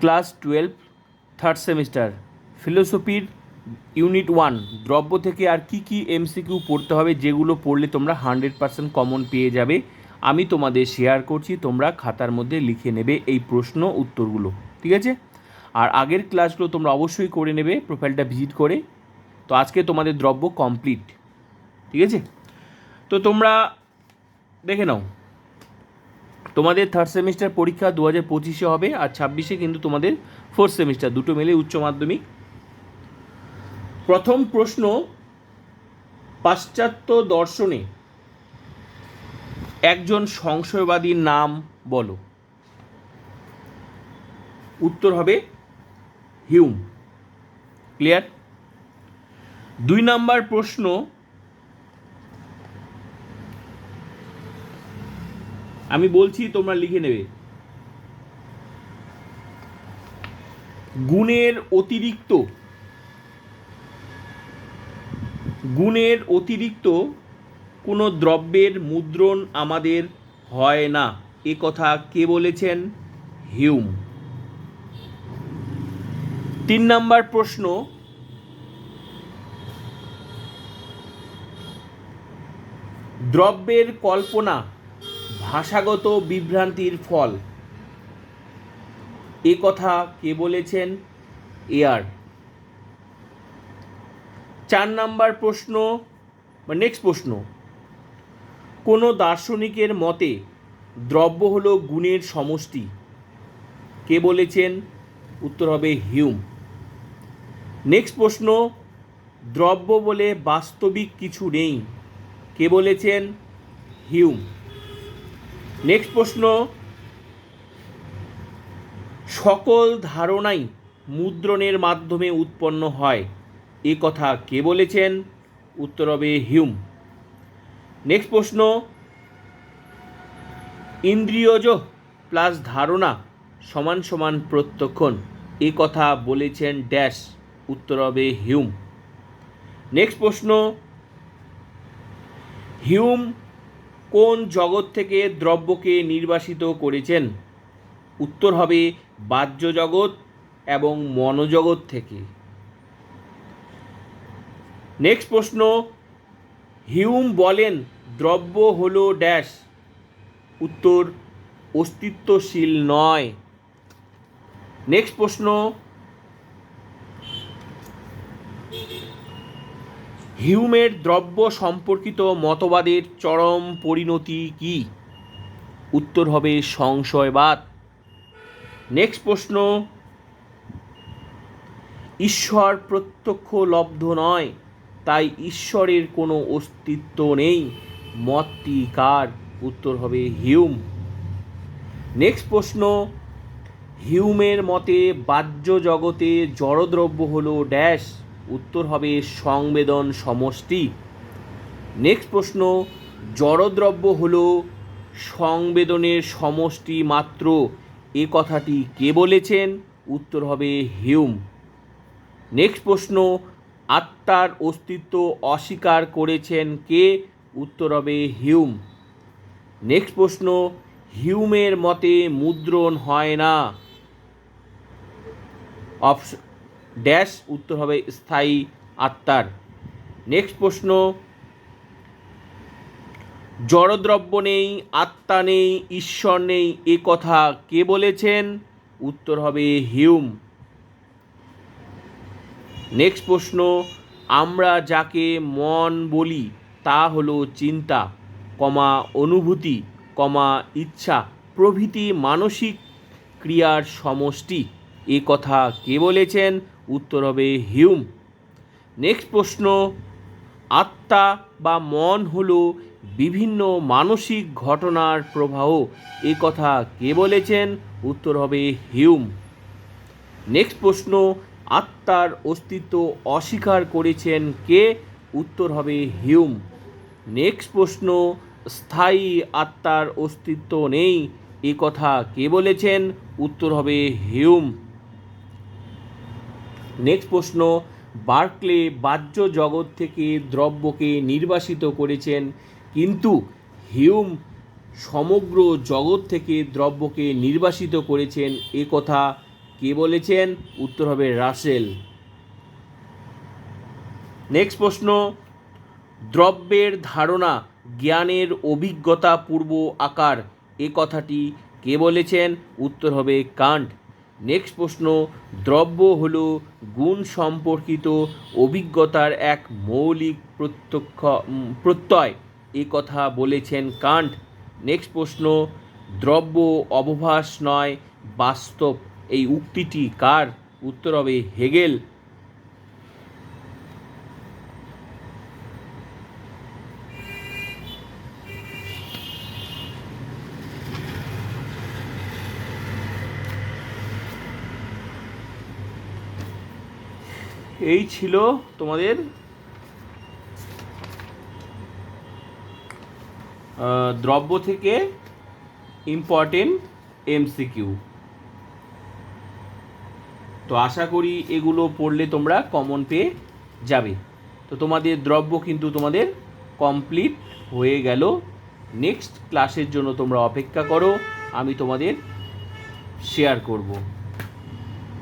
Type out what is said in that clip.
Class twelve third semester ফিলোসফির unit one দ্রব্য থেকে আর কি কি এমসিকিউ পড়তে হবে, যেগুলো পড়লে তোমরা হান্ড্রেড পার্সেন্ট কমন পেয়ে যাবে, আমি তোমাদের শেয়ার করছি, তোমরা খাতার মধ্যে লিখে নেবে এই প্রশ্ন উত্তরগুলো, ঠিক আছে? আর আগের ক্লাসগুলো তোমরা অবশ্যই করে নেবে প্রোফাইলটা ভিজিট করে। তো আজকে তোমাদের দ্রব্য কমপ্লিট ঠিক আছে? তো তোমরা দেখে নাও তোমাদের থার্ড সেমিস্টার পরীক্ষা দু হাজার পঁচিশে হবে আর ছাব্বিশে কিন্তু তোমাদের ফোর্থ সেমিস্টার দুটো মিলে উচ্চ মাধ্যমিক। প্রথম প্রশ্ন, পাশ্চাত্য দর্শনে একজন সংশয়বাদীর নাম বলো। উত্তর হবে হিউম ক্লিয়ার দুই নাম্বার প্রশ্ন আমি বলছি, তোমরা লিখে নেবে। গুণের অতিরিক্ত গুণের অতিরিক্ত কোনো দ্রব্যের মুদ্রণ আমাদের হয় না। এ কথা কে বলেছেন? হিউম। তিন নাম্বার প্রশ্ন, দ্রব্যের কল্পনা ভাষাগত বিভ্রান্তির ফল। এ কথা কে বলেছেন? এয়ার চার নাম্বার প্রশ্ন, বা নেক্সট প্রশ্ন। কোনো দার্শনিকের মতে দ্রব্য হলো গুণের সমষ্টি। কে বলেছেন? উত্তর হবে হিউম। নেক্সট প্রশ্ন, দ্রব্য বলে বাস্তবিক কিছু নেই। কে বলেছেন? হিউম। নেক্সট প্রশ্ন, সকল ধারণাই মুদ্রণের মাধ্যমে উৎপন্ন হয়। এ কথা কে বলেছেন? উত্তর হবে হিউম। নেক্সট প্রশ্ন, ইন্দ্রিয়জ প্লাস ধারণা সমান সমান প্রত্যক্ষণ। এ কথা বলেছেন ড্যাশ। উত্তর হবে হিউম। নেক্সট প্রশ্ন, হিউম কোন জগৎ থেকে দ্রব্যকে নির্বাসিত করেছেন? উত্তর হবে বাহ্য জগৎ এবং মনোজগৎ থেকে। নেক্সট প্রশ্ন, হিউম বলেন দ্রব্য হলো ড্যাশ। উত্তর, অস্তিত্বশীল নয়। নেক্সট প্রশ্ন হিউমের দ্রব্য সম্পর্কিত মতবাদের চরম পরিণতি কি? উত্তর হবে সংশয়বাদ। নেক্সট প্রশ্ন। ঈশ্বর প্রত্যক্ষ লব্ধ নয়, তাই ঈশ্বরের কোনো অস্তিত্ব নেই। মতটি কার? উত্তর হবে হিউম। নেক্সট প্রশ্ন। হিউমের মতে বাহ্য জগতে জড়দ্রব্য হলো ড্যাশ। উত্তর হবে সংবেদন সমষ্টি। নেক্সট প্রশ্ন, জড়দ্রব্য হল সংবেদনের সমষ্টি মাত্র। এ কথাটি কে বলেছেন? উত্তর হবে হিউম। নেক্সট প্রশ্ন, আত্মার অস্তিত্ব অস্বীকার করেছেন কে? উত্তর হবে হিউম। নেক্সট প্রশ্ন, হিউমের মতে মুদ্রণ হয় না। ড্যাশ উত্তর হবে স্থায়ী আত্মার। নেক্সট প্রশ্ন, জড়দ্রব্য নেই, আত্মা নেই, ঈশ্বর নেই, এ কথা কে বলেছেন? উত্তর হবে হিউম। নেক্সট প্রশ্ন, আমরা যাকে মন বলি তা হলো চিন্তা, কমা অনুভূতি, কমা ইচ্ছা, প্রভৃতি মানসিক ক্রিয়ার সমষ্টি। এ কথা কে বলেছেন? উত্তর হবে হিউম। নেক্সট প্রশ্ন, আত্মা বা মন হল বিভিন্ন মানসিক ঘটনার প্রবাহ। এ কথা কে বলেছেন? উত্তর হবে হিউম। নেক্সট প্রশ্ন, আত্মার অস্তিত্ব অস্বীকার করেছেন কে? উত্তর হবে হিউম। নেক্সট প্রশ্ন, স্থায়ী আত্মার অস্তিত্ব নেই। এ কথা কে বলেছেন? উত্তর হবে হিউম। নেক্সট প্রশ্ন, বার্কলে বাহ্য জগৎ থেকে দ্রব্যকে নির্বাসিত করেছেন, কিন্তু হিউম সমগ্র জগৎ থেকে দ্রব্যকে নির্বাসিত করেছেন এ কথা কে বলেছেন? উত্তর হবে রাসেল। নেক্সট প্রশ্ন, দ্রব্যের ধারণা জ্ঞানের অভিজ্ঞতা পূর্ব আকার, এ কথাটি কে বলেছেন? উত্তর হবে কান্ট। নেক্সট প্রশ্ন, দ্রব্য হল গুণ সম্পর্কিত অভিজ্ঞতার এক মৌলিক প্রত্যক্ষ প্রত্যয়। এ কথা বলেছেন কান্ট। নেক্সট প্রশ্ন, দ্রব্য অবভাস নয়, বাস্তব। এই উক্তিটি কার? উত্তর হবে হেগেল। এই ছিল তোমাদের দ্রব্য থেকে ইম্পর্টেন্ট এমসিকিউ তো আশা করি এগুলো পড়লে তোমরা কমন পেয়ে যাবে। তো তোমাদের দ্রব্য কিন্তু তোমাদের কমপ্লিট হয়ে গেল। নেক্সট ক্লাসের জন্য তোমরা অপেক্ষা করো, আমি তোমাদের শেয়ার করব।